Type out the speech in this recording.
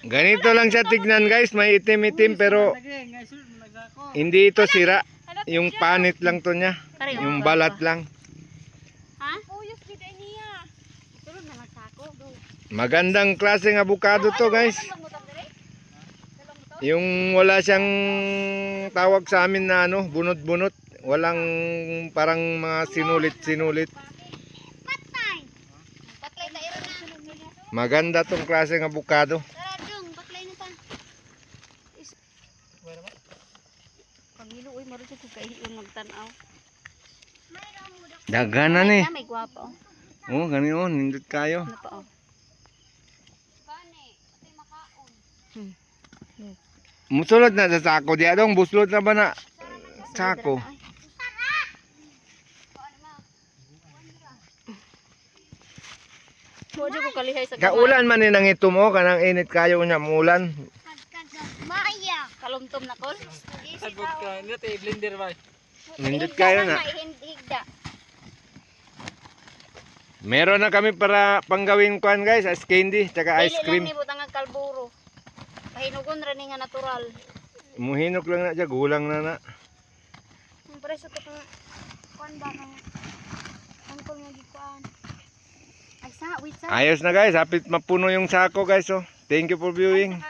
Ganito lang siya tignan guys, may itim-itim pero hindi ito sira. Yung panit lang to niya. Yung balat lang. Magandang klaseng avocado to guys. Yung wala siyang tawag sa amin na ano, bunot-bunot. Walang parang mga sinulit-sinulit. Maganda tong klaseng avocado. Tara Pangilo oy maro ko kay yung magtan-aw. Dagana ni. Na may gwapo. Oh, ganyan, nindot kayo. Ano pa oh? Hmm. Musulod na sa sako di adong buslot na ba na sako? Mo ko kalihay sa Kaulan man ni nang ito mo kanang init kayo nya mulan. Maya. Kalumtom na kol. Sagot ka, hindi tayo blender ba? Nindot kayo na. Higda. Meron na kami para panggawin kuan guys, ice candy, tsaka ice cream. Dili lang ni butang ang kalburo. Pahinugon ra nga natural. Muhinok lang na siya, gulang na na. Ang preso ko kang kuan ba kang angkol nga gikuan. Ay sa wait sa. Ayos na guys, hapit mapuno yung sako guys oh. Thank you for viewing.